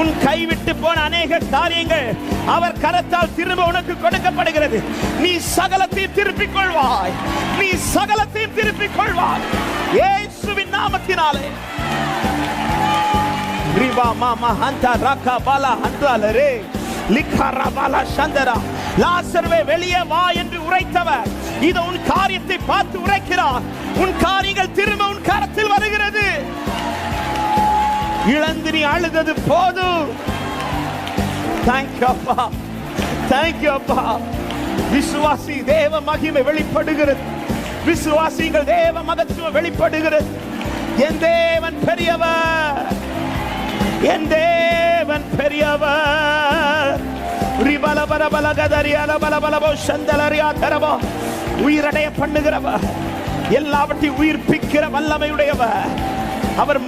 உன் கைவிட்டு போன அநேக காரியங்கள் அவர் கரத்தால் திரும்ப உனக்கு கொடுக்கப்படுகிறது. நீ சகலத்தையும் திருப்பிக் கொள்வாய். நீ சகலத்தையும் திருப்பிக் கொள்வாய். ஏசுவின் நாமத்தினாலே. ரிபா மாமா ஹந்தா ரக்கா பாலா ஹந்தாலரே லிக்காரா பாலா சந்தரா லாசர்வே வெளியே வா என்று உரைத்தவர். இது உன் காரியத்தை பார்த்து உரைக்கிறார். உன் காரியங்கள் திரும்ப உன் இழந்து நீ அழுதது போதும். தேங்க்யூ அப்பா. தேங்க்யூ அப்பா. விசுவாசி தேவ மகிமை வெளிப்படுகிறது. விசுவாசிகள் தேவ மகத்துவம் வெளிப்படுகிறது. என் தேவன் பெரியவர். என் தேவன் பெரியவர். ரிபல பல பல கதறியல பல பலபோ சந்தலரியா தரவோ உயிரடைய பண்ணுகிறவர். எல்லாவற்றையும் உயிர்ப்பிக்கிற வல்லமையுடையவர். அவர்